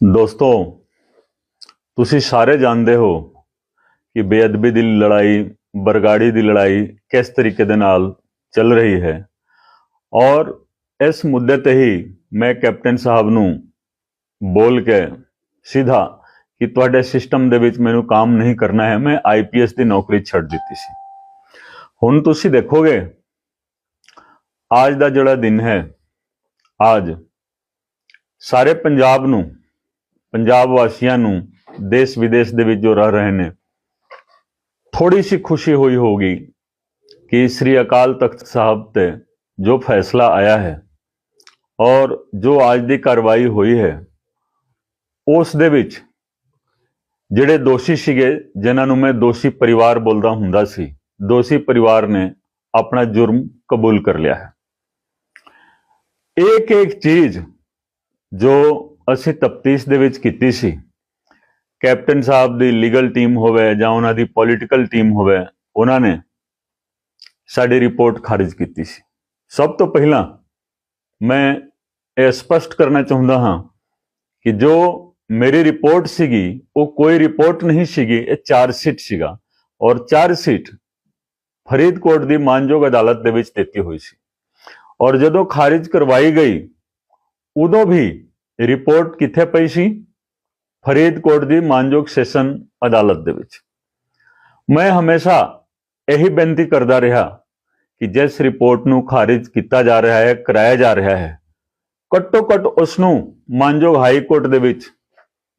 ਦੋਸਤੋ, ਤੁਸੀਂ ਸਾਰੇ ਜਾਣਦੇ ਹੋ ਕਿ ਬੇਅਦਬੀ ਦੀ ਲੜਾਈ, ਬਰਗਾੜੀ ਦੀ ਲੜਾਈ ਕਿਸ ਤਰੀਕੇ ਦੇ ਨਾਲ ਚੱਲ ਰਹੀ ਹੈ। ਔਰ ਇਸ ਮੁੱਦੇ ਤੇ ਹੀ ਮੈਂ ਕੈਪਟਨ ਸਾਹਿਬ ਨੂੰ ਬੋਲ ਕੇ ਸਿੱਧਾ ਕਿ ਤੁਹਾਡੇ ਸਿਸਟਮ ਦੇ ਵਿੱਚ ਮੈਨੂੰ ਕੰਮ ਨਹੀਂ ਕਰਨਾ ਹੈ, ਮੈਂ ਆਈਪੀਐਸ ਦੀ ਨੌਕਰੀ ਛੱਡ ਦਿੱਤੀ ਸੀ। ਹੁਣ ਤੁਸੀਂ ਦੇਖੋਗੇ, ਅੱਜ ਦਾ ਜਿਹੜਾ ਦਿਨ ਹੈ, ਅੱਜ ਸਾਰੇ ਪੰਜਾਬ ਨੂੰ ਪੰਜਾਬ ਵਾਸੀਆਂ ਨੂੰ ਦੇਸ਼ ਵਿਦੇਸ਼ ਦੇ ਵਿੱਚ ਜੋ ਰਹਿ ਰਹੇ ਨੇ ਥੋੜੀ ਸੀ ਖੁਸ਼ੀ ਹੋਈ ਹੋਗੀ ਕਿ ਸ੍ਰੀ ਅਕਾਲ ਤਖਤ ਸਾਹਿਬ ਤੇ ਜੋ ਫੈਸਲਾ ਆਇਆ ਹੈ ਔਰ ਜੋ ਅੱਜ ਦੀ ਕਾਰਵਾਈ ਹੋਈ ਹੈ, ਉਸ ਦੇ ਵਿੱਚ ਜਿਹੜੇ ਦੋਸ਼ੀ ਸੀਗੇ, ਜਿਨ੍ਹਾਂ ਨੂੰ ਮੈਂ ਦੋਸ਼ੀ ਪਰਿਵਾਰ ਬੋਲਦਾ ਹੁੰਦਾ ਸੀ, ਦੋਸ਼ੀ ਪਰਿਵਾਰ ਨੇ ਆਪਣਾ ਜੁਰਮ ਕਬੂਲ ਕਰ ਲਿਆ ਹੈ। ਇੱਕ ਇੱਕ ਚੀਜ਼ ਜੋ ਅਸੀਂ ਤਫਤੀਸ਼ ਦੇ ਵਿੱਚ ਕੀਤੀ ਸੀ। ਕੈਪਟਨ ਸਾਹਿਬ ਦੀ ਲੀਗਲ ਟੀਮ ਹੋਵੇ ਜਾਂ ਉਹਨਾਂ ਦੀ ਪੋਲੀਟੀਕਲ ਟੀਮ ਹੋਵੇ, ਉਹਨਾਂ ਨੇ ਸਾਡੀ ਰਿਪੋਰਟ ਖਾਰਜ ਕੀਤੀ ਸੀ। ਸਭ ਤੋਂ ਪਹਿਲਾਂ ਮੈਂ ਇਹ ਸਪਸ਼ਟ ਕਰਨਾ ਚਾਹੁੰਦਾ ਹਾਂ ਕਿ ਜੋ ਮੇਰੀ ਰਿਪੋਰਟ ਸੀਗੀ, ਉਹ ਕੋਈ ਰਿਪੋਰਟ ਨਹੀਂ ਸੀਗੀ, ਇਹ ਚਾਰਜ ਸ਼ੀਟ ਸੀਗਾ। ਔਰ ਚਾਰਜ ਸ਼ੀਟ ਫਰੀਦਕੋਟ ਦੀ ਮਾਨਯੋਗ ਅਦਾਲਤ ਦੇ ਵਿੱਚ ਦਿੱਤੀ ਹੋਈ ਸੀ। ਔਰ ਜਦੋਂ ਖਾਰਿਜ ਕਰਵਾਈ ਗਈ, ਉਦੋਂ ਵੀ ਰਿਪੋਰਟ ਕਿੱਥੇ ਪਈ ਸੀ? ਫਰੀਦਕੋਟ ਦੀ ਮਾਨਯੋਗ ਸੈਸ਼ਨ ਅਦਾਲਤ ਦੇ ਵਿੱਚ। ਮੈਂ ਹਮੇਸ਼ਾ ਇਹੀ ਬੇਨਤੀ ਕਰਦਾ ਰਿਹਾ ਕਿ ਜਿਸ ਰਿਪੋਰਟ ਨੂੰ ਖਾਰਿਜ ਕੀਤਾ ਜਾ ਰਿਹਾ ਹੈ, ਕਰਾਇਆ ਜਾ ਰਿਹਾ ਹੈ, ਘੱਟੋ ਘੱਟ ਉਸ ਨੂੰ ਮਾਨਯੋਗ ਹਾਈ ਕੋਰਟ ਦੇ ਵਿੱਚ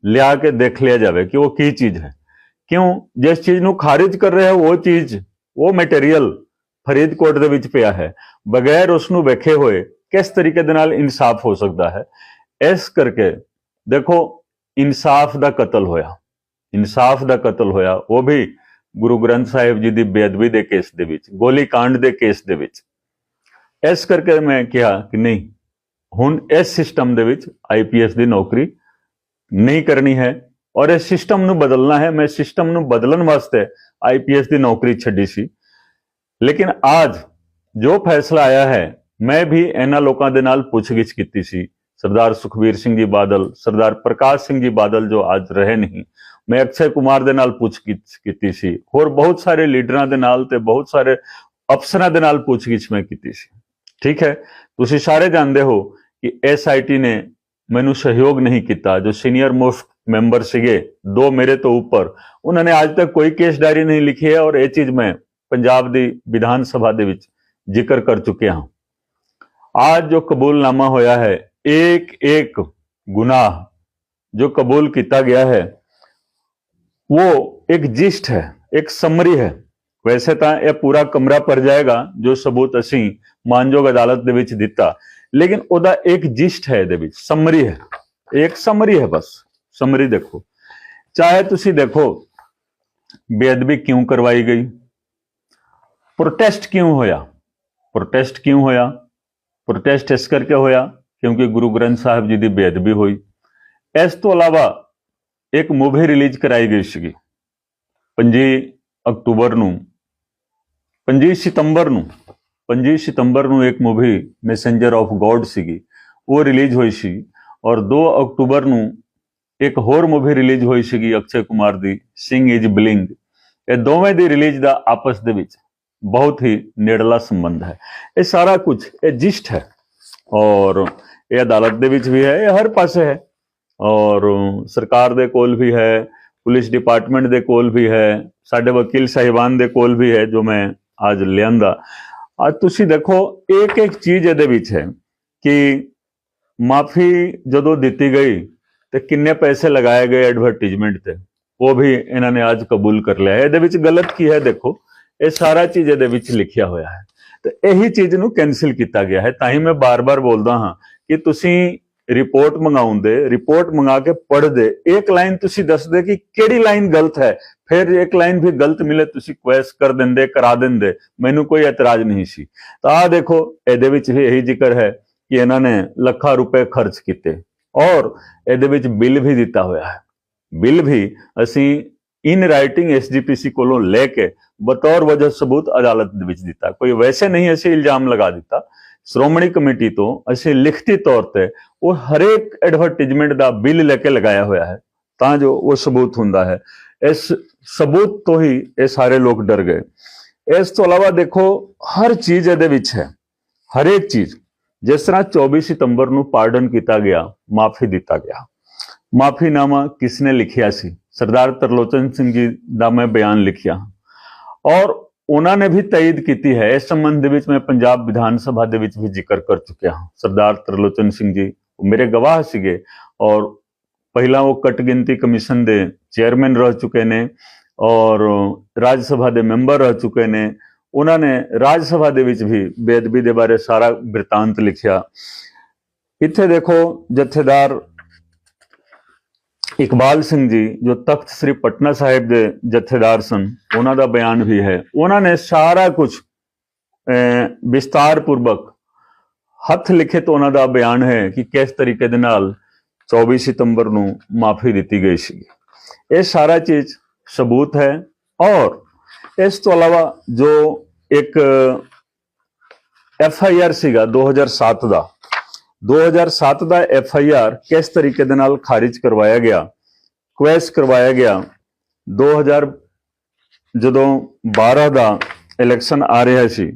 ਲਿਆ ਕੇ ਦੇਖ ਲਿਆ ਜਾਵੇ ਕਿ ਉਹ ਕੀ ਚੀਜ਼ ਹੈ। ਕਿਉਂ? ਜਿਸ ਚੀਜ਼ ਨੂੰ ਖਾਰਿਜ ਕਰ ਰਿਹਾ ਉਹ ਚੀਜ਼, ਉਹ ਮਟੀਰੀਅਲ ਫਰੀਦਕੋਟ ਦੇ ਵਿੱਚ ਪਿਆ ਹੈ। ਬਗੈਰ ਉਸ ਨੂੰ ਵੇਖੇ ਹੋਏ ਕਿਸ ਤਰੀਕੇ ਦੇ ਨਾਲ ਇਨਸਾਫ ਹੋ ਸਕਦਾ ਹੈ? ਇਸ ਕਰਕੇ ਦੇਖੋ, ਇਨਸਾਫ ਦਾ ਕਤਲ ਹੋਇਆ। ਇਨਸਾਫ ਦਾ ਕਤਲ ਹੋਇਆ। ਉਹ ਵੀ ਗੁਰੂ ਗ੍ਰੰਥ ਸਾਹਿਬ ਜੀ ਦੀ ਬੇਅਦਬੀ ਦੇ ਕੇਸ ਦੇ ਵਿੱਚ ਗੋਲੀ ਕਾਂਡ ਦੇ ਕੇਸ ਦੇ ਵਿੱਚ। ਇਸ ਕਰਕੇ ਮੈਂ ਕਿਹਾ ਕਿ ਨਹੀਂ, ਹੁਣ ਇਸ ਸਿਸਟਮ ਦੇ ਵਿੱਚ ਆਈਪੀਐਸ ਦੀ ਨੌਕਰੀ ਨਹੀਂ ਕਰਨੀ ਹੈ ਔਰ ਇਸ ਸਿਸਟਮ ਨੂੰ ਬਦਲਣਾ ਹੈ। ਮੈਂ ਸਿਸਟਮ ਨੂੰ ਬਦਲਣ ਵਾਸਤੇ ਆਈਪੀਐਸ ਦੀ ਨੌਕਰੀ ਛੱਡੀ ਸੀ। ਲੇਕਿਨ ਅੱਜ ਜੋ ਫੈਸਲਾ ਆਇਆ ਹੈ, ਮੈਂ ਵੀ ਇਹਨਾਂ ਲੋਕਾਂ ਦੇ ਨਾਲ ਪੁੱਛਗਿੱਛ ਕੀਤੀ ਸੀ। ਸਰਦਾਰ ਸੁਖਬੀਰ ਸਿੰਘ ਜੀ ਬਾਦਲ ਸਰਦਾਰ ਪ੍ਰਕਾਸ਼ ਸਿੰਘ ਜੀ ਬਾਦਲ ਜੋ ਅੱਜ ਰਹੇ ਨਹੀਂ ਮੈਂ ਅਕਸ਼ੇ ਕੁਮਾਰ ਦੇ ਨਾਲ ਪੁੱਛਗਿੱਛ ਕੀਤੀ ਸੀ ਹੋਰ ਬਹੁਤ ਸਾਰੇ ਲੀਡਰਾਂ ਦੇ ਨਾਲ ਤੇ ਬਹੁਤ ਸਾਰੇ ਅਫਸਰਾਂ ਦੇ ਨਾਲ ਪੁੱਛਗਿੱਛ ਮੈਂ ਕੀਤੀ ਸੀ ਠੀਕ ਹੈ ਤੁਸੀਂ ਸਾਰੇ ਜਾਣਦੇ ਹੋ ਕਿ ਐਸਆਈਟੀ ਨੇ ਮੈਨੂੰ ਸਹਿਯੋਗ ਨਹੀਂ ਕੀਤਾ ਜੋ ਸੀਨੀਅਰ ਮੋਸਟ ਮੈਂਬਰ ਸੀਗੇ ਦੋ ਮੇਰੇ ਤੋਂ ਉੱਪਰ ਉਹਨਾਂ ਨੇ ਅੱਜ ਤੱਕ ਕੋਈ ਕੇਸ ਡਾਇਰੀ ਨਹੀਂ ਲਿਖੀ ਹੈ ਔਰ ਇਹ ਚੀਜ਼ ਮੈਂ ਪੰਜਾਬ ਦੀ ਵਿਧਾਨ ਸਭਾ ਦੇ ਵਿੱਚ ਜ਼ਿਕਰ ਕਰ ਚੁੱਕਿਆ ਹਾਂ आज जो कबूलनामा होया है एक एक गुनाह जो कबूल किया गया है वो एक जिस्ट है एक समरी है ਵੈਸੇ ਤਾਂ ਇਹ ਪੂਰਾ ਕਮਰਾ ਭਰ ਜਾਏਗਾ ਜੋ ਸਬੂਤ ਅਸੀਂ ਮਾਨਯੋਗ ਅਦਾਲਤ ਦੇ ਵਿੱਚ ਦਿੱਤਾ ਲੇਕਿਨ ਉਹਦਾ ਇੱਕ ਜਿਸਟ ਹੈ ਇਹਦੇ ਵਿੱਚ ਸਮਰੀ ਹੈ ਇੱਕ ਸਮਰੀ ਹੈ ਬਸ ਸਮਰੀ ਦੇਖੋ ਚਾਹੇ ਤੁਸੀਂ ਦੇਖੋ ਬੇਅਦਬੀ ਕਿਉਂ ਕਰਵਾਈ ਗਈ ਪ੍ਰੋਟੈਸਟ ਕਿਉਂ ਹੋਇਆ ਪ੍ਰੋਟੈਸਟ ਕਿਉਂ ਹੋਇਆ ਪ੍ਰੋਟੈਸਟ ਇਸ ਕਰਕੇ ਹੋਇਆ ਕਿਉਂਕਿ ਗੁਰੂ ਗ੍ਰੰਥ ਸਾਹਿਬ ਜੀ ਦੀ ਬੇਅਦਬੀ ਹੋਈ। ਇਸ ਤੋਂ ਇਲਾਵਾ ਇੱਕ ਮੂਵੀ ਰਿਲੀਜ਼ ਕਰਾਈ ਗਈ ਸੀਗੀ 5 ਅਕਤੂਬਰ ਨੂੰ 5 ਸਤੰਬਰ ਨੂੰ 5 ਸਤੰਬਰ ਨੂੰ ਇੱਕ ਮੂਵੀ ਮੈਸੇਂਜਰ ਆਫ ਗੋਡ ਸੀਗੀ, ਉਹ ਰਿਲੀਜ਼ ਹੋਈ ਸੀ ਔਰ 2 ਅਕਤੂਬਰ ਨੂੰ ਇੱਕ ਹੋਰ ਮੂਵੀ ਰਿਲੀਜ਼ ਹੋਈ ਸੀਗੀ ਅਕਸ਼ੇ ਕੁਮਾਰ ਦੀ ਸਿੰਘ ਇਜ ਬਲਿੰਗ ਇਹ ਦੋਵੇਂ ਦੀ ਰਿਲੀਜ਼ ਦਾ ਆਪਸ ਦੇ ਵਿੱਚ ਬਹੁਤ ਹੀ ਨੇੜਲਾ ਸੰਬੰਧ ਹੈ। ਇਹ ਸਾਰਾ ਕੁਝ ਇਹ ਜਿਸਟ ਹੈ ਔਰ ਇਹ ਅਦਾਲਤ ਦੇ ਵਿੱਚ ਵੀ ਹੈ, ਇਹ ਹਰ ਪਾਸੇ ਹੈ। ਔਰ ਸਰਕਾਰ ਦੇ ਕੋਲ ਵੀ ਹੈ, ਪੁਲਿਸ ਡਿਪਾਰਟਮੈਂਟ ਦੇ ਕੋਲ ਵੀ ਹੈ, ਸਾਡੇ ਵਕੀਲ ਸਾਹਿਬਾਨ ਦੇ ਕੋਲ ਵੀ ਹੈ, ਜੋ ਮੈਂ ਅੱਜ ਲਿਆਂਦਾ। ਅੱਜ ਤੁਸੀਂ ਦੇਖੋ ਇੱਕ ਇੱਕ ਚੀਜ਼ ਇਹਦੇ ਵਿੱਚ ਹੈ ਕਿ ਮਾਫੀ ਜਦੋਂ ਦਿੱਤੀ ਗਈ ਤੇ ਕਿੰਨੇ ਪੈਸੇ ਲਗਾਏ ਗਏ ਐਡਵਰਟਾਈਜ਼ਮੈਂਟ ਤੇ, ਉਹ ਵੀ ਇਹਨਾਂ ਨੇ ਅੱਜ ਕਬੂਲ ਕਰ ਲਿਆ। ਹੈ ਇਹਦੇ ਵਿੱਚ ਗਲਤ ਕੀ ਹੈ ਦੇਖੋ, ਇਹ ਸਾਰਾ ਚੀਜ਼ ਇਹਦੇ ਵਿੱਚ ਲਿਖਿਆ ਹੋਇਆ ਹੈ। ਤੇ ਇਹੀ ਚੀਜ਼ ਨੂੰ ਕੈਨਸਲ ਕੀਤਾ ਗਿਆ ਹੈ। ਤਾਂ ਹੀ ਮੈਂ ਬਾਰ-ਬਾਰ ਬੋਲਦਾ ਹਾਂ ਕਿ ਤੁਸੀਂ ਰਿਪੋਰਟ ਮੰਗਾਉਂਦੇ ਰਿਪੋਰਟ ਮੰਗਾ ਕੇ ਪੜ੍ਹਦੇ, ਇੱਕ ਲਾਈਨ ਤੁਸੀਂ ਦੱਸਦੇ ਕਿ ਕਿਹੜੀ ਲਾਈਨ ਗਲਤ ਹੈ? ਫਿਰ ਇੱਕ ਲਾਈਨ ਵੀ ਗਲਤ ਮਿਲੇ, ਤੁਸੀਂ ਕੁਐਸ ਕਰ ਦਿੰਦੇ, ਕਰਾ ਦਿੰਦੇ। ਮੈਨੂੰ ਕੋਈ ਇਤਰਾਜ਼ ਨਹੀਂ ਸੀ। ਤਾਂ ਆ ਦੇਖੋ, ਇਹਦੇ ਵਿੱਚ ਵੀ ਇਹੀ ਜ਼ਿਕਰ ਹੈ ਕਿ ਇਹਨਾਂ ਨੇ ਲੱਖਾਂ ਰੁਪਏ ਖਰਚ ਕੀਤੇ। ਔਰ ਇਹਦੇ ਵਿੱਚ ਬਿੱਲ ਵੀ ਦਿੱਤਾ ਹੋਇਆ ਹੈ। ਬਿੱਲ ਵੀ ਅਸੀਂ ਇਨ ਰਾਈਟਿੰਗ ਐਸਜੀਪੀਸੀ ਕੋਲੋਂ ਲੈ ਕੇ ਬਤੌਰ ਵਜ੍ਹਾ ਸਬੂਤ ਅਦਾਲਤ ਦੇ ਵਿੱਚ ਦਿੱਤਾ। ਕੋਈ ਵੈਸੇ ਨਹੀਂ ਅਸੀਂ ਇਲਜ਼ਾਮ ਲਗਾ ਦਿੱਤਾ। ਸ਼੍ਰੋਮਣੀ ਕਮੇਟੀ ਤੋਂ ਅਸੀਂ ਲਿਖਤੀ ਤੌਰ ਤੇ ਉਹ ਹਰੇਕ ਐਡਵਰਟਾਈਜ਼ਮੈਂਟ ਦਾ ਬਿੱਲ ਲੈ ਕੇ ਲਗਾਇਆ ਹੋਇਆ ਹੈ, ਤਾਂ ਜੋ ਉਹ ਸਬੂਤ ਹੁੰਦਾ ਹੈ। ਇਸ ਸਬੂਤ ਤੋਂ ਹੀ ਇਹ ਸਾਰੇ ਲੋਕ ਡਰ ਗਏ। ਇਸ ਤੋਂ ਇਲਾਵਾ ਦੇਖੋ, ਹਰ ਚੀਜ਼ ਇਹਦੇ ਵਿੱਚ ਹੈ, ਹਰੇਕ ਚੀਜ਼। ਜਿਸ ਤਰ੍ਹਾਂ 24 ਸਤੰਬਰ ਨੂੰ ਪਾਰਡਨ ਕੀਤਾ ਗਿਆ, ਮਾਫੀ ਦਿੱਤਾ ਗਿਆ। ਮਾਫੀਨਾਮਾ ਕਿਸ ਨੇ ਲਿਖਿਆ ਸੀ? ਸਰਦਾਰ ਤਰਲੋਚਨ ਸਿੰਘ ਜੀ ਦਾ ਮੈਂ ਬਿਆਨ ਲਿਖਿਆ। ਔਰ ਉਹਨਾਂ ਨੇ ਵੀ ਤਾਇਦ ਕੀਤੀ ਹੈ। ਇਸ ਸੰਬੰਧ ਦੇ ਵਿੱਚ ਮੈਂ ਪੰਜਾਬ ਵਿਧਾਨ ਸਭਾ ਦੇ ਵਿੱਚ ਵੀ ਜ਼ਿਕਰ ਕਰ ਚੁੱਕਿਆ ਹਾਂ। ਸਰਦਾਰ ਤਰਲੋਚਨ ਸਿੰਘ ਜੀ, ਉਹ ਮੇਰੇ ਗਵਾਹ ਸੀਗੇ ਔਰ ਪਹਿਲਾਂ ਉਹ ਕਟ ਗਿਣਤੀ ਕਮਿਸ਼ਨ ਦੇ ਚੇਅਰਮੈਨ ਰਹਿ ਚੁੱਕੇ ਨੇ ਔਰ ਰਾਜ ਸਭਾ ਦੇ ਮੈਂਬਰ ਰਹਿ ਚੁੱਕੇ ਨੇ। ਉਹਨਾਂ ਨੇ ਰਾਜ ਸਭਾ ਦੇ ਵਿੱਚ ਵੀ ਬੇਅਦਬੀ ਦੇ ਬਾਰੇ ਸਾਰਾ ਬਿਰਤਾਂਤ ਲਿਖਿਆ। ਇੱਥੇ ਦੇਖੋ ਜਥੇਦਾਰ ਇਕਬਾਲ ਸਿੰਘ ਜੀ, ਜੋ ਤਖਤ ਸ੍ਰੀ ਪਟਨਾ ਸਾਹਿਬ ਦੇ ਜਥੇਦਾਰ ਸਨ, ਉਹਨਾਂ ਦਾ ਬਿਆਨ ਵੀ ਹੈ। ਉਹਨਾਂ ਨੇ ਸਾਰਾ ਕੁਝ ਵਿਸਤਾਰ ਪੂਰਵਕ ਹੱਥ ਲਿਖਿਤ ਉਹਨਾਂ ਦਾ ਬਿਆਨ ਹੈ ਕਿ ਕਿਸ ਤਰੀਕੇ ਦੇ ਨਾਲ 24 ਸਤੰਬਰ ਨੂੰ ਮਾਫੀ ਦਿੱਤੀ ਗਈ ਸੀ। ਇਹ ਸਾਰਾ ਚੀਜ਼ ਸਬੂਤ ਹੈ ਔਰ ਇਸ ਤੋਂ ਇਲਾਵਾ ਜੋ ਇੱਕ ਐਫ ਆਈ ਆਰ ਸੀਗਾ 2007 ਦਾ 2007 ਦਾ ਐਫ ਆਈ ਆਰ ਕਿਸ ਤਰੀਕੇ ਦੇ ਨਾਲ ਖਾਰਿਜ ਕਰਵਾਇਆ ਗਿਆ? ਕੁਐਸ ਕਰਵਾਇਆ ਗਿਆ। 2000 ਜਦੋਂ 12 ਦਾ ਇਲੈਕਸ਼ਨ ਆ ਰਿਹਾ ਸੀ,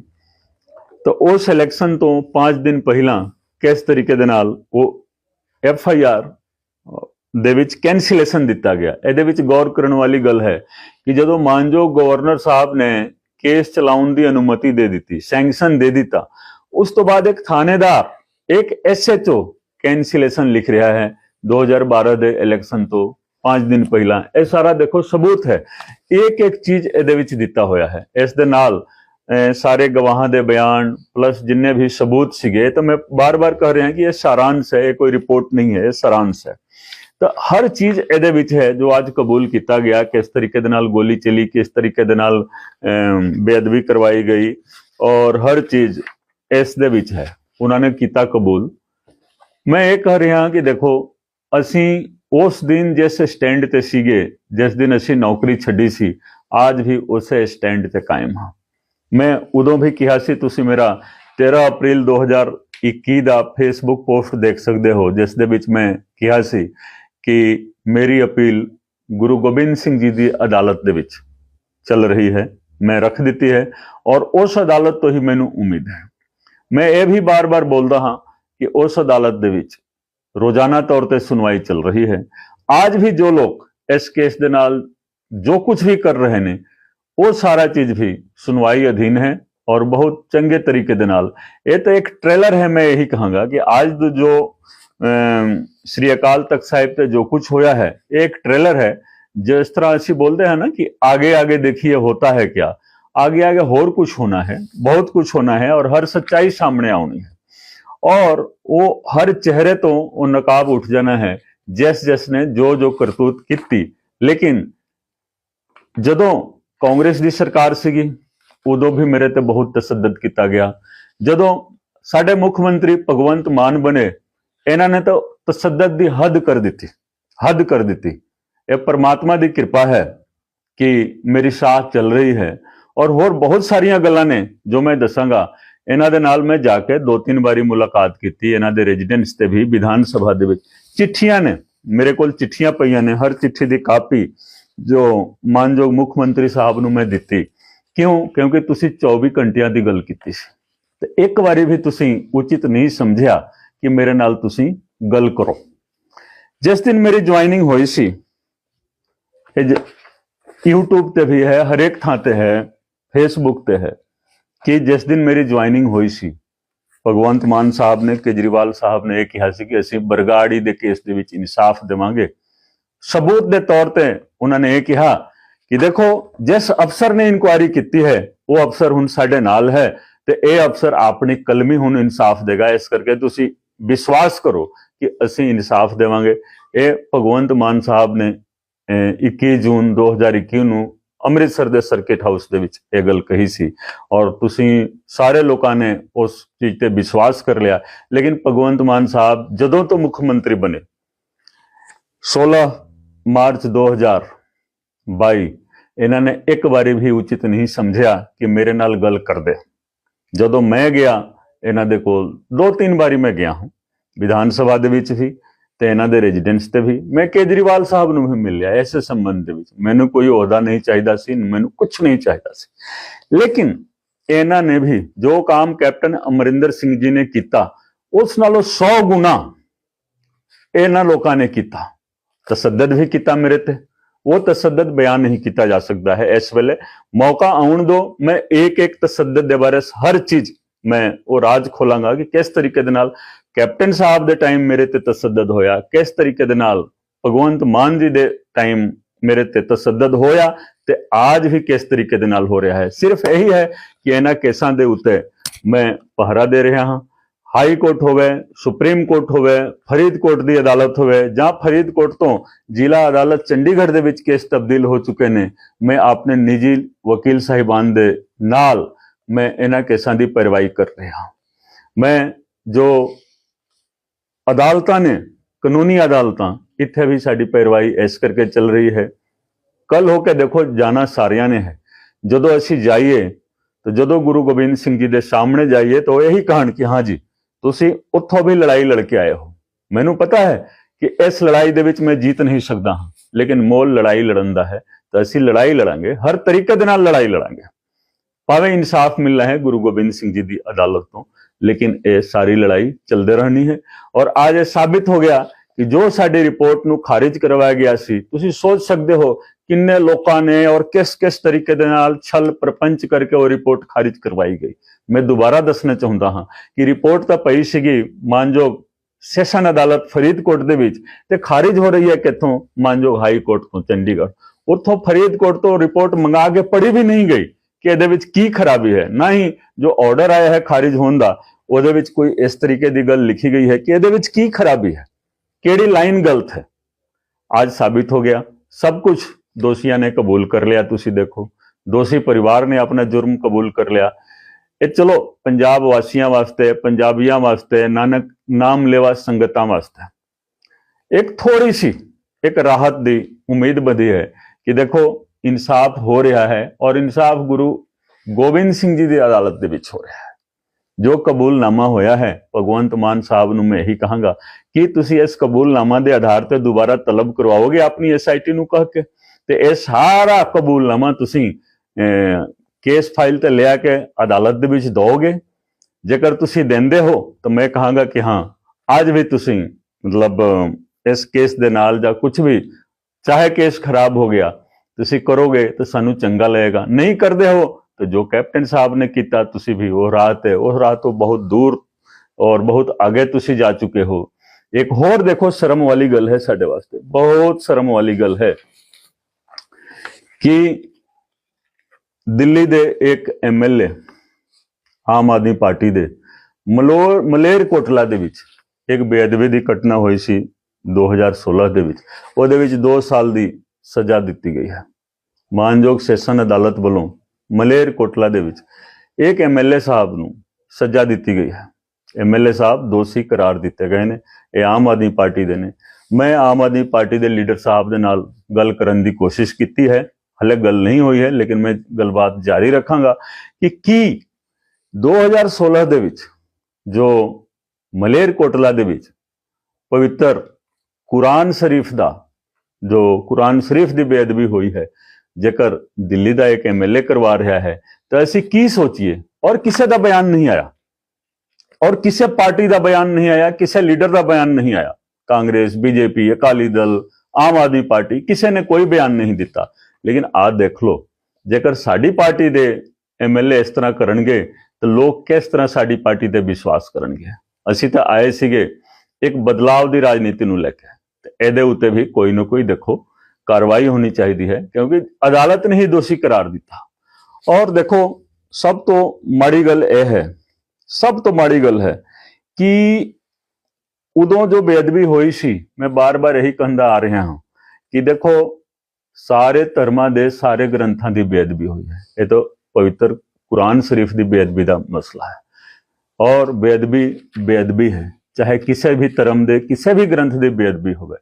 ਤਾਂ ਉਸ ਇਲੈਕਸ਼ਨ ਤੋਂ 5 ਦਿਨ ਪਹਿਲਾਂ ਕਿਸ ਤਰੀਕੇ ਦੇ ਨਾਲ ਉਹ ਐਫ ਆਈ ਆਰ ਦੇ ਵਿੱਚ ਕੈਂਸਲੇਸ਼ਨ ਦਿੱਤਾ ਗਿਆ? ਇਹਦੇ ਵਿੱਚ ਗੌਰ ਕਰਨ ਵਾਲੀ ਗੱਲ ਹੈ ਕਿ ਜਦੋਂ ਮਾਨਯੋਗ ਗਵਰਨਰ ਸਾਹਿਬ ਨੇ ਕੇਸ ਚਲਾਉਣ ਦੀ ਅਨੁਮਤੀ ਦੇ ਦਿੱਤੀ, ਸੈਂਕਸ਼ਨ ਦੇ ਦਿੱਤਾ, ਉਸ ਤੋਂ ਬਾਅਦ ਇੱਕ ਥਾਣੇਦਾਰ ਇੱਕ ਐਸਐਚਓ ਕੈਂਸਲੇਸ਼ਨ ਲਿਖ ਰਿਹਾ ਹੈ 2012 ਦੇ ਇਲੈਕਸ਼ਨ ਤੋਂ 5 ਦਿਨ ਪਹਿਲਾਂ ਇਹ ਸਾਰਾ ਦੇਖੋ ਸਬੂਤ ਹੈ ਇੱਕ ਇੱਕ ਚੀਜ਼ ਇਹਦੇ ਵਿੱਚ ਦਿੱਤਾ ਹੋਇਆ ਹੈ ਇਸ ਦੇ ਨਾਲ ਅਹ, ਸਾਰੇ ਗਵਾਹਾਂ ਦੇ ਬਿਆਨ ਪਲੱਸ ਜਿੰਨੇ ਵੀ ਸਬੂਤ ਸੀਗੇ ਤਾਂ ਮੈਂ ਬਾਰ-ਬਾਰ ਕਹਿ ਰਿਹਾ ਕਿ ਇਹ ਸਾਰਾਂਸ਼ ਹੈ ਇਹ ਕੋਈ ਰਿਪੋਰਟ ਨਹੀਂ ਹੈ ਇਹ ਸਾਰਾਂਸ਼ ਹੈ ਤਾਂ ਹਰ ਚੀਜ਼ ਇਹਦੇ ਵਿੱਚ ਹੈ ਜੋ ਅੱਜ ਕਬੂਲ ਕੀਤਾ ਗਿਆ ਕਿਸ ਤਰੀਕੇ ਦੇ ਨਾਲ ਗੋਲੀ ਚਲੀ ਕਿਸ ਤਰੀਕੇ ਦੇ ਨਾਲ ਅਮ, ਬੇਅਦਬੀ ਕਰਵਾਈ ਗਈ ਔਰ ਹਰ ਚੀਜ਼ ਇਸ ਦੇ ਵਿੱਚ ਹੈ ਉਹਨਾਂ ਨੇ ਕੀਤਾ ਕਬੂਲ। ਮੈਂ ਇਹ ਕਹਿ ਰਿਹਾ ਕਿ ਦੇਖੋ, ਅਸੀਂ ਉਸ ਦਿਨ ਜਿਸ ਸਟੈਂਡ ਤੇ ਸੀਗੇ, ਜਿਸ ਦਿਨ ਅਸੀਂ ਨੌਕਰੀ ਛੱਡੀ ਸੀ, ਅੱਜ ਵੀ ਉਸੇ ਸਟੈਂਡ ਤੇ ਕਾਇਮ ਹਾਂ। ਮੈਂ ਉਦੋਂ ਵੀ ਕਿਹਾ ਸੀ, ਤੁਸੀਂ ਮੇਰਾ 13 ਅਪ੍ਰੈਲ 2021 ਦਾ ਫੇਸਬੁੱਕ ਪੋਸਟ ਦੇਖ ਸਕਦੇ ਹੋ, ਜਿਸ ਦੇ ਵਿੱਚ ਮੈਂ ਕਿਹਾ ਸੀ ਕਿ ਮੇਰੀ ਅਪੀਲ ਗੁਰੂ ਗੋਬਿੰਦ ਸਿੰਘ ਜੀ ਦੀ ਅਦਾਲਤ ਦੇ ਵਿੱਚ ਚੱਲ ਰਹੀ ਹੈ, ਮੈਂ ਰੱਖ ਦਿੱਤੀ ਹੈ ਔਰ ਉਸ ਅਦਾਲਤ ਤੋਂ ਹੀ ਮੈਨੂੰ ਉਮੀਦ ਹੈ। मैं ये भी बार बार बोलता हाँ कि उस अदालत रोज़ाना तौर पर सुनवाई चल रही है। आज भी जो लोग इस केस के जो कुछ भी कर रहे हैं वो सारा चीज़ भी सुनवाई अधीन है और बहुत चंगे तरीके के नाल। ये तो एक ट्रेलर है, मैं यही कहूँगा कि आज तो जो श्री अकाल तख्त साहिब पे जो कुछ होया है, एक ट्रेलर है जो इस तरह अच्छी बोलते हैं ना कि आगे आगे देखिए होता है क्या। आगे आगे ਹੋਰ ਕੁਝ ਹੋਣਾ ਹੈ ਬਹੁਤ ਕੁਝ ਹੋਣਾ ਹੈ ਔਰ ਹਰ ਸੱਚਾਈ ਸਾਹਮਣੇ ਆਉਣੀ ਹੈ ਔਰ ਉਹ ਹਰ ਚਿਹਰੇ ਤੋਂ ਉਹ ਨਕਾਬ ਉੱਠ ਜਾਣਾ ਹੈ ਜਿਸ ਜਿਸ ਨੇ ਜੋ ਜੋ ਕਰਤੂਤ ਕੀਤੀ ਲੇਕਿਨ ਜਦੋਂ ਕਾਂਗਰਸ ਦੀ ਸਰਕਾਰ ਸੀਗੀ ਉਦੋਂ ਵੀ ਮੇਰੇ ਤੇ ਬਹੁਤ ਤਸੱਦਦ ਕੀਤਾ ਗਿਆ ਜਦੋਂ ਸਾਡੇ ਮੁੱਖ ਮੰਤਰੀ ਭਗਵੰਤ ਮਾਨ ਬਣੇ ਇਹਨਾਂ ਨੇ ਤਾਂ ਤਸੱਦਦ ਦੀ ਹੱਦ ਕਰ ਦਿੱਤੀ ਹੱਦ ਕਰ ਦਿੱਤੀ ਇਹ ਪਰਮਾਤਮਾ ਦੀ ਕਿਰਪਾ ਹੈ ਕਿ ਮੇਰੀ ਸਾਥ ਚੱਲ ਰਹੀ ਹੈ ਔਰ ਹੋਰ ਬਹੁਤ ਸਾਰੀਆਂ ਗੱਲਾਂ ਨੇ ਜੋ ਮੈਂ ਦੱਸਾਂਗਾ। ਇਹਨਾਂ ਦੇ ਨਾਲ ਮੈਂ ਜਾ ਕੇ ਦੋ ਤਿੰਨ ਵਾਰੀ ਮੁਲਾਕਾਤ ਕੀਤੀ, ਇਹਨਾਂ ਦੇ ਰੈਜ਼ੀਡੈਂਸ ਤੇ ਵੀ, ਵਿਧਾਨ ਸਭਾ ਦੇ ਵਿੱਚ। ਚਿੱਠੀਆਂ ਨੇ, ਮੇਰੇ ਕੋਲ ਚਿੱਠੀਆਂ ਪਈਆਂ ਨੇ, ਹਰ ਚਿੱਠੀ ਦੀ ਕਾਪੀ ਜੋ ਮਾਨਯੋਗ ਮੁੱਖ ਮੰਤਰੀ ਸਾਹਿਬ ਨੂੰ ਮੈਂ ਦਿੱਤੀ। ਕਿਉਂ? ਕਿਉਂਕਿ ਤੁਸੀਂ 24 ਘੰਟਿਆਂ ਦੀ ਗੱਲ ਕੀਤੀ ਸੀ। ਤੇ ਇੱਕ ਵਾਰੀ ਵੀ ਤੁਸੀਂ ਉਚਿਤ ਨਹੀਂ ਸਮਝਿਆ ਕਿ ਮੇਰੇ ਨਾਲ ਤੁਸੀਂ ਗੱਲ ਕਰੋ। ਜਿਸ ਦਿਨ ਮੇਰੀ ਜੁਆਇਨਿੰਗ ਹੋਈ ਸੀ, ਇਹ ਜ- YouTube ਤੇ ਵੀ ਹੈ, ਹਰੇਕ ਥਾਂ ਤੇ ਹੈ। ਫੇਸਬੁੱਕ ਤੇ ਹੈ ਕਿ ਜਿਸ ਦਿਨ ਮੇਰੀ ਜੁਆਇਨਿੰਗ ਹੋਈ ਸੀ ਭਗਵੰਤ ਮਾਨ ਸਾਹਿਬ ਨੇ ਕੇਜਰੀਵਾਲ ਸਾਹਿਬ ਨੇ ਇਹ ਕਿਹਾ ਸੀ ਕਿ ਅਸੀਂ ਬਰਗਾੜੀ ਦੇ ਕੇਸ ਦੇ ਵਿੱਚ ਇਨਸਾਫ ਦੇਵਾਂਗੇ। ਸਬੂਤ ਦੇ ਤੌਰ ਤੇ ਉਹਨਾਂ ਨੇ ਇਹ ਕਿਹਾ ਕਿ ਦੇਖੋ ਜਿਸ ਅਫਸਰ ਨੇ ਇਨਕੁਆਇਰੀ ਕੀਤੀ ਹੈ ਉਹ ਅਫਸਰ ਹੁਣ ਸਾਡੇ ਨਾਲ ਹੈ ਤੇ ਇਹ ਅਫਸਰ ਆਪਣੀ ਕਲਮੀ ਹੁਣ ਇਨਸਾਫ ਦੇਗਾ। ਇਸ ਕਰਕੇ ਤੁਸੀਂ ਵਿਸ਼ਵਾਸ ਕਰੋ ਕਿ ਅਸੀਂ ਇਨਸਾਫ ਦੇਵਾਂਗੇ। ਇਹ ਭਗਵੰਤ ਮਾਨ ਸਾਹਿਬ ਨੇ ਅਹ, 21 ਜੂਨ 2021 ਨੂੰ ਅੰਮ੍ਰਿਤਸਰ ਦੇ ਸਰਕਿਟ ਹਾਊਸ ਦੇ ਵਿੱਚ ਇਹ ਗੱਲ ਕਹੀ ਸੀ। ਔਰ ਤੁਸੀਂ ਸਾਰੇ ਲੋਕਾਂ ਨੇ ਉਸ ਚੀਜ਼ ਤੇ ਵਿਸ਼ਵਾਸ ਕਰ ਲਿਆ। ਲੇਕਿਨ ਭਗਵੰਤ ਮਾਨ ਸਾਹਿਬ ਜਦੋਂ ਤੋਂ ਮੁੱਖ ਮੰਤਰੀ ਬਣੇ 16 ਮਾਰਚ 2022 ਇਹਨਾਂ ਨੇ ਇੱਕ ਵਾਰੀ ਵੀ ਉਚਿਤ ਨਹੀਂ ਸਮਝਿਆ ਕਿ ਮੇਰੇ ਨਾਲ ਗੱਲ ਕਰਦੇ ਜਦੋਂ ਮੈਂ ਗਿਆ, ਇਹਨਾਂ ਦੇ ਕੋਲ ਦੋ ਤਿੰਨ ਵਾਰੀ ਮੈਂ ਗਿਆ ਹਾਂ। ਵਿਧਾਨ ਸਭਾ ਦੇ ਵਿੱਚ ਵੀ ਤੇ ਇਹਨਾਂ ਦੇ ਰੈਜ਼ੀਡੈਂਸ ਤੇ ਵੀ ਮੈਂ ਕੇਜਰੀਵਾਲ ਸਾਹਿਬ ਨੂੰ ਵੀ ਮਿਲਿਆ ਇਸ ਸੰਬੰਧ ਦੇ ਵਿੱਚ। ਮੈਨੂੰ ਕੋਈ ਅਹੁਦਾ ਨਹੀਂ ਚਾਹੀਦਾ ਸੀ, ਮੈਨੂੰ ਕੁਝ ਨਹੀਂ ਚਾਹੀਦਾ ਸੀ। ਲੇਕਿਨ ਇਹਨਾਂ ਨੇ ਵੀ ਜੋ ਕੰਮ ਕੈਪਟਨ ਅਮਰਿੰਦਰ ਸਿੰਘ ਜੀ ਨੇ ਕੀਤਾ, ਉਸ ਨਾਲੋਂ 100 ਗੁਣਾ ਇਹਨਾਂ ਲੋਕਾਂ ਨੇ ਕੀਤਾ। ਤਸੱਦਦ ਵੀ ਕੀਤਾ ਮੇਰੇ ਤੇ। ਉਹ ਤਸੱਦਦ ਬਿਆਨ ਨਹੀਂ ਕੀਤਾ ਜਾ ਸਕਦਾ ਹੈ ਇਸ ਵੇਲੇ। ਮੌਕਾ ਆਉਣ ਦੋ, ਮੈਂ ਇੱਕ ਇੱਕ ਤਸੱਦਦ ਦੇ ਬਾਰੇ ਹਰ ਚੀਜ਼ ਮੈਂ ਉਹ ਰਾਜ ਖੋਲਾਂਗਾ ਕਿ ਕਿਸ ਤਰੀਕੇ ਦੇ ਨਾਲ ਕੈਪਟਨ ਸਾਹਿਬ ਦੇ ਟਾਈਮ ਮੇਰੇ ਤੇ ਤਸੱਦਦ ਹੋਇਆ। ਕਿਸ ਤਰੀਕੇ ਦੇ ਨਾਲ ਭਗਵੰਤ ਮਾਨ ਜੀ ਦੇ ਟਾਈਮ ਮੇਰੇ ਤੇ ਤਸੱਦਦ ਹੋਇਆ ਤੇ ਅੱਜ ਵੀ ਕਿਸ ਤਰੀਕੇ ਦੇ ਨਾਲ ਹੋ ਰਿਹਾ ਹੈ? ਸਿਰਫ ਇਹੀ ਹੈ ਕਿ ਇਹਨਾਂ ਕੇਸਾਂ ਦੇ ਉੱਤੇ ਮੈਂ ਪਹਿਰਾ ਦੇ ਰਿਹਾ ਹਾਂ। ਹਾਈ ਕੋਰਟ ਹੋਵੇ, ਸੁਪਰੀਮ ਕੋਰਟ ਹੋਵੇ, ਫਰੀਦਕੋਟ ਦੀ ਅਦਾਲਤ ਹੋਵੇ ਜਾਂ ਫਰੀਦਕੋਟ ਤੋਂ ਜ਼ਿਲ੍ਹਾ ਅਦਾਲਤ ਚੰਡੀਗੜ੍ਹ ਦੇ ਵਿੱਚ ਕੇਸ ਤਬਦੀਲ ਹੋ ਚੁੱਕੇ ਨੇ, ਮੈਂ ਆਪਣੇ ਨਿੱਜੀ ਵਕੀਲ ਸਾਹਿਬਾਨ ਦੇ ਨਾਲ ਮੈਂ ਇਹਨਾਂ ਕੇਸਾਂ ਦੀ ਪੈਰਵਾਈ ਕਰ ਰਿਹਾ ਹਾਂ। ਮੈਂ ਜੋ ਅਦਾਲਤਾਂ ਨੇ, ਕਾਨੂੰਨੀ ਅਦਾਲਤਾਂ, ਇੱਥੇ ਵੀ ਸਾਡੀ ਪੈਰਵਾਈ ਇਸ ਕਰਕੇ ਚੱਲ ਰਹੀ ਹੈ। ਕੱਲ ਹੋ ਕੇ ਦੇਖੋ, ਜਾਣਾ ਸਾਰਿਆਂ ਨੇ ਹੈ। ਜਦੋਂ ਅਸੀਂ ਜਾਈਏ, ਤਾਂ ਜਦੋਂ ਗੁਰੂ ਗੋਬਿੰਦ ਸਿੰਘ ਜੀ ਦੇ ਸਾਹਮਣੇ ਜਾਈਏ, ਤਾਂ ਉਹ ਇਹੀ ਕਹਣ ਕਿ ਹਾਂ ਜੀ, ਤੁਸੀਂ ਉੱਥੋਂ ਵੀ ਲੜਾਈ ਲੜ ਕੇ ਆਏ ਹੋ। ਮੈਨੂੰ ਪਤਾ ਹੈ ਕਿ ਇਸ ਲੜਾਈ ਦੇ ਵਿੱਚ ਮੈਂ ਜੀਤ ਨਹੀਂ ਸਕਦਾ ਹਾਂ, ਲੇਕਿਨ ਮੋਲ ਲੜਾਈ ਲੜਨ ਦਾ ਹੈ, ਤਾਂ ਅਸੀਂ ਲੜਾਈ ਲੜਾਂਗੇ, ਹਰ ਤਰੀਕੇ ਦੇ ਨਾਲ ਲੜਾਈ ਲੜਾਂਗੇ। ਭਾਵੇਂ ਇਨਸਾਫ ਮਿਲਣਾ ਹੈ ਗੁਰੂ ਗੋਬਿੰਦ ਸਿੰਘ ਜੀ ਦੀ ਅਦਾਲਤ ਤੋਂ, ਲੇਕਿਨ ਇਹ ਸਾਰੀ ਲੜਾਈ ਚੱਲਦੇ ਰਹਿਣੀ ਹੈ। ਔਰ ਅੱਜ ਇਹ ਸਾਬਿਤ ਹੋ ਗਿਆ ਕਿ ਜੋ ਸਾਡੀ ਰਿਪੋਰਟ ਨੂੰ ਖਾਰਿਜ ਕਰਵਾਇਆ ਗਿਆ ਸੀ, ਤੁਸੀਂ ਸੋਚ ਸਕਦੇ ਹੋ ਕਿੰਨੇ ਲੋਕਾਂ ਨੇ ਔਰ ਕਿਸ ਕਿਸ ਤਰੀਕੇ ਦੇ ਨਾਲ ਛਲ ਪ੍ਰਪੰਚ ਕਰਕੇ ਉਹ ਰਿਪੋਰਟ ਖਾਰਿਜ ਕਰਵਾਈ ਗਈ। ਮੈਂ ਦੁਬਾਰਾ ਦੱਸਣਾ ਚਾਹੁੰਦਾ ਹਾਂ ਕਿ ਰਿਪੋਰਟ ਤਾਂ ਪਈ ਸੀਗੀ ਮਾਨਯੋਗ ਸੈਸ਼ਨ ਅਦਾਲਤ ਫਰੀਦਕੋਟ ਦੇ ਵਿੱਚ ਤੇ ਖਾਰਿਜ ਹੋ ਰਹੀ ਹੈ ਕਿੱਥੋਂ? ਮਾਨਯੋਗ ਹਾਈ ਕੋਰਟ ਤੋਂ ਚੰਡੀਗੜ੍ਹ। ਉੱਥੋਂ ਫਰੀਦਕੋਟ ਤੋਂ ਰਿਪੋਰਟ ਮੰਗਾ ਕੇ ਪੜ੍ਹੀ ਵੀ ਨਹੀਂ ਗਈ। ਕਿ ਇਹਦੇ ਵਿੱਚ ਕੀ ਖਰਾਬੀ ਹੈ ਨਾ ਹੀ ਜੋ ਆਰਡਰ ਆਇਆ ਹੈ ਖਾਰਿਜ ਹੋਣ ਦਾ ਉਹਦੇ ਵਿੱਚ ਕੋਈ ਇਸ ਤਰੀਕੇ ਦੀ ਗੱਲ ਲਿਖੀ ਗਈ ਹੈ ਕਿ ਇਹਦੇ ਵਿੱਚ ਕੀ ਖਰਾਬੀ ਹੈ ਕਿਹੜੀ ਲਾਈਨ ਗਲਤ ਹੈ ਅੱਜ ਸਾਬਿਤ ਹੋ ਗਿਆ ਸਭ ਕੁਝ ਦੋਸ਼ੀਆਂ ਨੇ ਕਬੂਲ ਕਰ ਲਿਆ ਤੁਸੀਂ ਦੇਖੋ ਦੋਸ਼ੀ ਪਰਿਵਾਰ ਨੇ ਆਪਣਾ ਜੁਰਮ ਕਬੂਲ ਕਰ ਲਿਆ ਇਹ ਚਲੋ ਪੰਜਾਬ ਵਾਸੀਆਂ ਵਾਸਤੇ ਪੰਜਾਬੀਆਂ ਵਾਸਤੇ ਨਾਨਕ ਨਾਮ ਲੈਵਾ ਸੰਗਤਾਂ ਵਾਸਤੇ ਇੱਕ ਥੋੜੀ ਸੀ ਇੱਕ ਰਾਹਤ ਦੀ ਉਮੀਦ ਵਧੀ ਹੈ ਕਿ ਦੇਖੋ ਇਨਸਾਫ ਹੋ ਰਿਹਾ ਹੈ ਔਰ ਇਨਸਾਫ ਗੁਰੂ ਗੋਬਿੰਦ ਸਿੰਘ ਜੀ ਦੀ ਅਦਾਲਤ ਦੇ ਵਿੱਚ ਹੋ ਰਿਹਾ ਹੈ। ਜੋ ਕਬੂਲਨਾਮਾ ਹੋਇਆ ਹੈ, ਭਗਵੰਤ ਮਾਨ ਸਾਹਿਬ ਨੂੰ ਮੈਂ ਇਹੀ ਕਹਾਂਗਾ ਕਿ ਤੁਸੀਂ ਇਸ ਕਬੂਲਨਾਮਾ ਦੇ ਆਧਾਰ ਤੇ ਦੁਬਾਰਾ ਤਲਬ ਕਰਵਾਓਗੇ ਆਪਣੀ ਐਸਆਈਟੀ ਨੂੰ ਕਹ ਕੇ ਤੇ ਇਹ ਸਾਰਾ ਕਬੂਲਨਾਮਾ ਤੁਸੀਂ ਕੇਸ ਫਾਈਲ ਤੇ ਲਿਆ ਕੇ ਅਦਾਲਤ ਦੇ ਵਿੱਚ ਦੋਗੇ ਜੇਕਰ ਤੁਸੀਂ ਦਿੰਦੇ ਹੋ ਤਾਂ ਮੈਂ ਕਹਾਂਗਾ ਕਿ ਹਾਂ, ਅੱਜ ਵੀ ਤੁਸੀਂ ਮਤਲਬ ਇਸ ਕੇਸ ਦੇ ਨਾਲ ਜਾਂ ਕੁਝ ਵੀ, ਚਾਹੇ ਕੇਸ ਖਰਾਬ ਹੋ ਗਿਆ ਤੁਸੀਂ ਕਰੋਗੇ ਤਾਂ ਸਾਨੂੰ ਚੰਗਾ ਲੱਗੇਗਾ। ਨਹੀਂ ਕਰਦੇ ਹੋ ਤਾਂ ਜੋ ਕੈਪਟਨ ਸਾਹਿਬ ਨੇ ਕੀਤਾ, ਤੁਸੀਂ ਵੀ ਉਹ ਰਾਹ ਤੇ ਉਸ ਰਾਹ ਤੋਂ ਬਹੁਤ ਦੂਰ ਔਰ ਬਹੁਤ ਅੱਗੇ ਤੁਸੀਂ ਜਾ ਚੁੱਕੇ ਹੋ। ਇੱਕ ਹੋਰ ਦੇਖੋ, ਸ਼ਰਮ ਵਾਲੀ ਗੱਲ ਹੈ ਸਾਡੇ ਵਾਸਤੇ। ਬਹੁਤ ਸ਼ਰਮ ਵਾਲੀ ਗੱਲ ਹੈ ਕਿ ਦਿੱਲੀ ਦੇ ਇੱਕ ਐਮਐਲਏ ਆਮ ਆਦਮੀ ਪਾਰਟੀ ਦੇ ਮਲੋਰ ਮਲੇਰਕੋਟਲਾ ਦੇ ਵਿੱਚ ਇੱਕ ਬੇਅਦਬੀ ਦੀ ਘਟਨਾ ਹੋਈ ਸੀ 2016 ਦੇ ਵਿੱਚ। ਉਹਦੇ ਵਿੱਚ 2 ਸਾਲ ਦੀ ਸਜ਼ਾ ਦਿੱਤੀ ਗਈ ਹੈ। ਮਾਨਯੋਗ ਸੈਸ਼ਨ ਅਦਾਲਤ ਵੱਲੋਂ ਮਲੇਰ ਕੋਟਲਾ ਦੇ ਵਿੱਚ ਇੱਕ ਐਮਐਲਏ ਸਾਹਿਬ ਨੂੰ ਸਜ਼ਾ ਦਿੱਤੀ ਗਈ ਹੈ। ਐਮਐਲਏ ਸਾਹਿਬ ਦੋਸ਼ੀ ਕਰਾਰ ਦਿੱਤੇ ਗਏ ਨੇ, ਇਹ ਆਮ ਆਦਮੀ ਪਾਰਟੀ ਦੇ ਨੇ। ਮੈਂ ਆਮ ਆਦਮੀ ਪਾਰਟੀ ਦੇ ਲੀਡਰ ਸਾਹਿਬ ਦੇ ਨਾਲ ਗੱਲ ਕਰਨ ਦੀ ਕੋਸ਼ਿਸ਼ ਕੀਤੀ ਹੈ। ਹਲੇ ਗੱਲ ਨਹੀਂ ਹੋਈ ਹੈ, ਲੇਕਿਨ ਮੈਂ ਗੱਲਬਾਤ ਜਾਰੀ ਰੱਖਾਂਗਾ ਕਿ ਕੀ 2016 ਦੇ ਵਿੱਚ ਜੋ ਮਲੇਰ ਕੋਟਲਾ ਦੇ ਵਿੱਚ ਪਵਿੱਤਰ ਕੁਰਾਨ ਸ਼ਰੀਫ ਦਾ ਜੋ ਕੁਰਾਨ ਸ਼ਰੀਫ ਦੀ ਬੇਅਦਬੀ ਹੋਈ ਹੈ, ਜੇਕਰ ਦਿੱਲੀ ਦਾ ਇੱਕ ਐਮਐਲਏ ਕਰਵਾ ਰਿਹਾ ਹੈ, ਤਾਂ ਅਸੀਂ ਕੀ ਸੋਚੀਏ? ਔਰ ਕਿਸੇ ਦਾ ਬਿਆਨ ਨਹੀਂ ਆਇਆ। ਔਰ ਕਿਸੇ ਪਾਰਟੀ ਦਾ ਬਿਆਨ ਨਹੀਂ ਆਇਆ, ਕਿਸੇ ਲੀਡਰ ਦਾ ਬਿਆਨ ਨਹੀਂ ਆਇਆ। ਕਾਂਗਰਸ, ਬੀਜੇਪੀ, ਅਕਾਲੀ ਦਲ, ਆਮ ਆਦਮੀ ਪਾਰਟੀ, ਕਿਸੇ ਨੇ ਕੋਈ ਬਿਆਨ ਨਹੀਂ ਦਿੱਤਾ। ਲੇਕਿਨ ਆਹ ਦੇਖ ਲਓ, ਜੇਕਰ ਸਾਡੀ ਪਾਰਟੀ ਦੇ ਐਮਐਲਏ ਇਸ ਤਰ੍ਹਾਂ ਕਰਨਗੇ, ਤਾਂ ਲੋਕ ਕਿਸ ਤਰ੍ਹਾਂ ਸਾਡੀ ਪਾਰਟੀ ਤੇ ਵਿਸ਼ਵਾਸ ਕਰਨਗੇ? ਅਸੀਂ ਤਾਂ ਆਏ ਸੀਗੇ ਇੱਕ ਬਦਲਾਵ ਦੀ ਰਾਜਨੀਤੀ ਨੂੰ ਲੈ ਕੇ। ਇਹਦੇ ਉੱਤੇ ਵੀ ਕੋਈ ਨਾ ਕੋਈ ਦੇਖੋ ਕਾਰਵਾਈ ਹੋਣੀ ਚਾਹੀਦੀ ਹੈ, ਕਿਉਂਕਿ ਅਦਾਲਤ ਨੇ ਹੀ ਦੋਸ਼ੀ ਕਰਾਰ ਦਿੱਤਾ। ਔਰ ਦੇਖੋ, ਸਭ ਤੋਂ ਮਾੜੀ ਗੱਲ ਇਹ ਹੈ, ਸਭ ਤੋਂ ਮਾੜੀ ਗੱਲ ਹੈ ਕਿ ਉਦੋਂ ਜੋ ਬੇਅਦਬੀ ਹੋਈ ਸੀ, ਮੈਂ ਬਾਰ-ਬਾਰ ਇਹੀ ਕਹਿੰਦਾ ਆ ਰਿਹਾ ਹਾਂ ਕਿ ਦੇਖੋ, ਸਾਰੇ ਧਰਮਾਂ ਦੇ ਸਾਰੇ ਗ੍ਰੰਥਾਂ ਦੀ ਬੇਅਦਬੀ ਹੋਈ ਹੈ। ਇਹ ਤਾਂ ਪਵਿੱਤਰ ਕੁਰਾਨ ਸ਼ਰੀਫ ਦੀ ਬੇਅਦਬੀ ਦਾ ਮਸਲਾ ਹੈ। ਔਰ ਬੇਅਦਬੀ ਬੇਅਦਬੀ ਹੈ। ਚਾਹੇ ਕਿਸੇ ਵੀ ਧਰਮ ਦੇ, ਕਿਸੇ ਵੀ ਗ੍ਰੰਥ ਦੀ ਬੇਅਦਬੀ ਹੋਵੇ।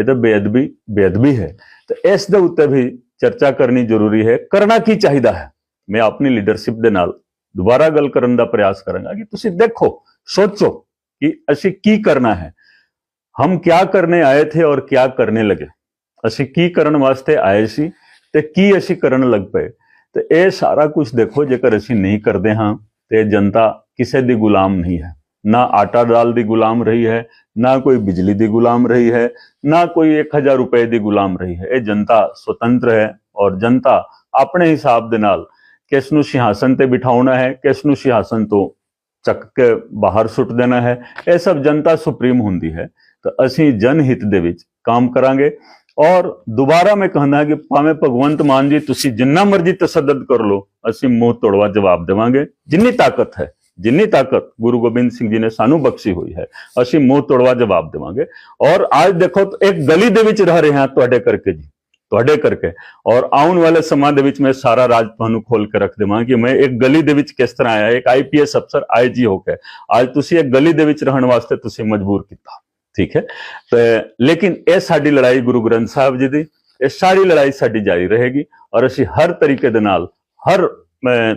ਇਹ ਤਾਂ ਬੇਅਦਬੀ ਬੇਅਦਬੀ ਹੈ। ਤੇ ਇਸ ਦੇ ਉੱਤੇ ਵੀ ਚਰਚਾ ਕਰਨੀ ਜ਼ਰੂਰੀ ਹੈ, ਕਰਨਾ ਕੀ ਚਾਹੀਦਾ ਹੈ? ਮੈਂ ਆਪਣੀ ਲੀਡਰਸ਼ਿਪ ਦੇ ਨਾਲ ਦੁਬਾਰਾ ਗੱਲ ਕਰਨ ਦਾ ਪ੍ਰਯਾਸ ਕਰਾਂਗਾ ਕਿ ਤੁਸੀਂ ਦੇਖੋ, ਸੋਚੋ ਕਿ ਅਸੀਂ ਕੀ ਕਰਨਾ ਹੈ। ਹਮ ਕਿਆ ਕਰਨੇ ਆਏ ਥੇ ਔਰ ਕਿਆ ਕਰਨੇ ਲਗੇ? ਅਸੀਂ ਕੀ ਕਰਨ ਵਾਸਤੇ ਆਏ ਸੀ ਤੇ ਕੀ ਅਸੀਂ ਕਰਨ ਲੱਗ ਪਏ? ਤੇ ਇਹ ਸਾਰਾ ਕੁਝ ਦੇਖੋ, ਜੇਕਰ ਅਸੀਂ ਨਹੀਂ ਕਰਦੇ ਹਾਂ, ਤੇ ਜਨਤਾ ਕਿਸੇ ਦੀ ਗੁਲਾਮ ਨਹੀਂ ਹੈ। ਨਾ ਆਟਾ ਦਾਲ ਦੀ ਗੁਲਾਮ ਰਹੀ ਹੈ, ਨਾ ਕੋਈ ਬਿਜਲੀ ਦੀ ਗੁਲਾਮ ਰਹੀ ਹੈ, ਨਾ ਕੋਈ 1000 ਰੁਪਏ ਦੀ ਗੁਲਾਮ ਰਹੀ ਹੈ। ਇਹ ਜਨਤਾ ਸੁਤੰਤਰ ਹੈ ਔਰ ਜਨਤਾ ਆਪਣੇ ਹਿਸਾਬ ਦੇ ਨਾਲ ਕਿਸ ਨੂੰ ਸਿଂਹਾਸਨ ਤੇ ਬਿਠਾਉਣਾ ਹੈ, ਕਿਸ ਨੂੰ ਸਿଂਹਾਸਨ ਤੋਂ ਚੱਕ ਕੇ ਬਾਹਰ ਸੁੱਟ ਦੇਣਾ ਹੈ, ਇਹ ਸਭ ਜਨਤਾ ਸੁਪਰੀਮ ਹੁੰਦੀ ਹੈ। ਤਾਂ ਅਸੀਂ ਜਨ ਹਿੱਤ ਦੇ ਵਿੱਚ ਕੰਮ ਕਰਾਂਗੇ ਔਰ ਦੁਬਾਰਾ ਮੈਂ ਕਹਿੰਦਾ ਕਿ ਭਾਵੇਂ ਭਗਵੰਤ ਮਾਨ ਜੀ ਤੁਸੀਂ ਜਿੰਨਾ ਮਰਜ਼ੀ ਤਸੱਦਦ ਕਰ ਲਓ, ਅਸੀਂ ਮੂੰਹ ਤੋੜਵਾ ਜਵਾਬ ਦੇਵਾਂਗੇ। ਜਿੰਨੀ ਤਾਕਤ ਹੈ ਜਿੰਨੀ ਤਾਕਤ ਗੁਰੂ ਗੋਬਿੰਦ ਸਿੰਘ ਜੀ ਨੇ ਸਾਨੂੰ ਬਖਸ਼ੀ ਹੋਈ ਹੈ, ਅਸੀਂ ਮੂੰਹ ਤੋੜਵਾ ਜਵਾਬ ਦੇਵਾਂਗੇ। ਔਰ ਅੱਜ ਦੇਖੋ, ਇੱਕ ਗਲੀ ਦੇ ਵਿੱਚ ਰਹਿ ਰਹੇ ਹਾਂ ਤੁਹਾਡੇ ਕਰਕੇ ਜੀ, ਤੁਹਾਡੇ ਕਰਕੇ। ਔਰ ਆਉਣ ਵਾਲੇ ਸਮਾਂ ਦੇ ਵਿੱਚ ਮੈਂ ਸਾਰਾ ਰਾਜ ਤੁਹਾਨੂੰ ਖੋਲ ਕੇ ਰੱਖ ਦੇਵਾਂ ਕਿ ਮੈਂ ਇੱਕ ਗਲੀ ਦੇ ਵਿੱਚ ਕਿਸ ਤਰ੍ਹਾਂ ਆਇਆ, ਇੱਕ ਆਈਪੀਐਸ ਅਫਸਰ ਆਈਜੀ ਹੋ ਕੇ। ਅੱਜ ਤੁਸੀਂ ਇੱਕ ਗਲੀ ਦੇ ਵਿੱਚ ਰਹਿਣ ਵਾਸਤੇ ਤੁਸੀਂ ਮਜਬੂਰ ਕੀਤਾ, ਠੀਕ ਹੈ? ਤੇ ਲੇਕਿਨ ਇਹ ਸਾਡੀ ਲੜਾਈ ਗੁਰੂ ਗ੍ਰੰਥ ਸਾਹਿਬ ਜੀ ਦੀ, ਇਹ ਸਾਰੀ ਲੜਾਈ ਸਾਡੀ ਜਾਰੀ ਰਹੇਗੀ। ਔਰ ਅਸੀਂ ਹਰ ਤਰੀਕੇ ਦੇ ਨਾਲ, ਹਰ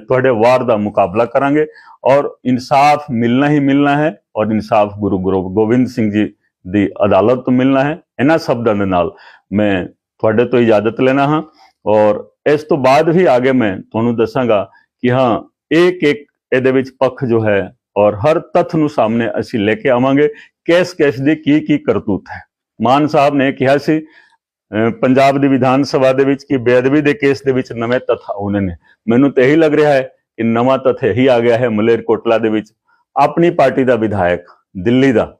ਤੁਹਾਡੇ ਵਾਰ ਦਾ ਮੁਕਾਬਲਾ ਕਰਾਂਗੇ ਔਰ ਇਨਸਾਫ ਮਿਲਣਾ ਹੀ ਮਿਲਣਾ ਹੈ ਔਰ ਇਨਸਾਫ ਗੁਰੂ ਗੁਰੂ ਗੋਬਿੰਦ ਸਿੰਘ ਜੀ ਦੀ ਅਦਾਲਤ ਤੋਂ ਮਿਲਣਾ ਹੈ। ਇਹਨਾਂ ਸ਼ਬਦਾਂ ਦੇ ਨਾਲ ਮੈਂ ਤੁਹਾਡੇ ਤੋਂ ਇਜਾਜ਼ਤ ਲੈਣਾ ਹਾਂ ਔਰ ਇਸ ਤੋਂ ਬਾਅਦ ਵੀ ਆਗੇ ਮੈਂ ਤੁਹਾਨੂੰ ਦੱਸਾਂਗਾ ਕਿ ਹਾਂ, ਇੱਕ ਇੱਕ ਇਹਦੇ ਵਿੱਚ ਪੱਖ ਜੋ ਹੈ ਔਰ ਹਰ ਤੱਥ ਨੂੰ ਸਾਹਮਣੇ ਅਸੀਂ ਲੈ ਕੇ ਆਵਾਂਗੇ ਕਿਸ ਕਿਸ ਦੀ ਕੀ ਕੀ ਕਰਤੂਤ ਹੈ। ਮਾਨ ਸਾਹਿਬ ਨੇ ਕਿਹਾ ਸੀ ਪੰਜਾਬ ਦੀ ਵਿਧਾਨ ਸਭਾ ਦੇ ਵਿੱਚ ਕਿ ਬੇਅਦਬੀ ਦੇ ਕੇਸ ਦੇ ਵਿੱਚ ਨਵੇਂ ਤੱਥ ਆਉਣੇ ਨੇ? ਮੈਨੂੰ ਤਾਂ ਇਹੀ ਲੱਗ ਰਿਹਾ ਹੈ ਕਿ ਨਵਾਂ ਤੱਥ ਇਹੀ ਆ ਗਿਆ ਹੈ ਮਲੇਰਕੋਟਲਾ ਦੇ ਵਿੱਚ। ਆਪਣੀ ਪਾਰਟੀ ਦਾ ਵਿਧਾਇਕ ਦਿੱਲੀ ਦਾ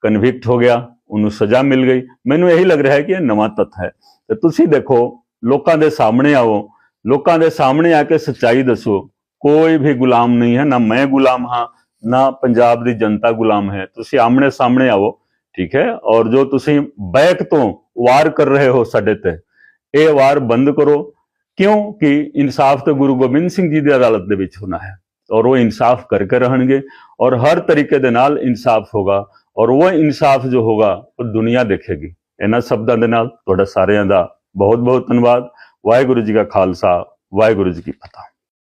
ਕਨਵਿਕਟ ਹੋ ਗਿਆ, ਉਹਨੂੰ ਸਜ਼ਾ ਮਿਲ ਗਈ। ਮੈਨੂੰ ਇਹੀ ਲੱਗ ਰਿਹਾ ਹੈ ਕਿ ਇਹ ਨਵਾਂ ਤੱਥ ਹੈ। ਤੇ ਤੁਸੀਂ ਦੇਖੋ, ਲੋਕਾਂ ਦੇ ਸਾਹਮਣੇ ਆਓ, ਲੋਕਾਂ ਦੇ ਸਾਹਮਣੇ ਆ ਕੇ ਸੱਚਾਈ ਦੱਸੋ। ਕੋਈ ਵੀ ਗੁਲਾਮ ਨਹੀਂ ਹੈ, ਨਾ ਮੈਂ ਗੁਲਾਮ ਹਾਂ, ਨਾ ਪੰਜਾਬ ਦੀ ਜਨਤਾ ਗੁਲਾਮ ਹੈ। ਤੁਸੀਂ ਆਮਣੇ ਸਾਹਮਣੇ ਆਓ, ਠੀਕ ਹੈ? ਔਰ ਜੋ ਤੁਸੀਂ ਬੈਕ ਤੋਂ ਵਾਰ ਕਰ ਰਹੇ ਹੋ ਸਾਡੇ ਤੇ। ਇਹ ਵਾਰ ਬੰਦ ਕਰੋ ਕਿਉਂਕਿ ਇਨਸਾਫ ਤਾਂ ਗੁਰੂ ਗੋਬਿੰਦ ਸਿੰਘ ਜੀ ਦੀ ਅਦਾਲਤ ਦੇ ਵਿੱਚ ਹੋਣਾ ਹੈ ਔਰ ਉਹ ਇਨਸਾਫ ਕਰਕੇ ਰਹਿਣਗੇ ਔਰ ਹਰ ਤਰੀਕੇ ਦੇ ਨਾਲ ਇਨਸਾਫ ਹੋਗਾ ਔਰ ਉਹ ਇਨਸਾਫ ਜੋ ਹੋਗਾ, ਉਹ ਦੁਨੀਆ ਦੇਖੇਗੀ। ਇਹਨਾਂ ਸ਼ਬਦਾਂ ਦੇ ਨਾਲ ਤੁਹਾਡਾ ਸਾਰਿਆਂ ਦਾ ਬਹੁਤ ਬਹੁਤ ਧੰਨਵਾਦ। ਵਾਹਿਗੁਰੂ ਜੀ ਕਾ ਖਾਲਸਾ, ਵਾਹਿਗੁਰੂ ਜੀ ਕੀ ਫਤਿਹ।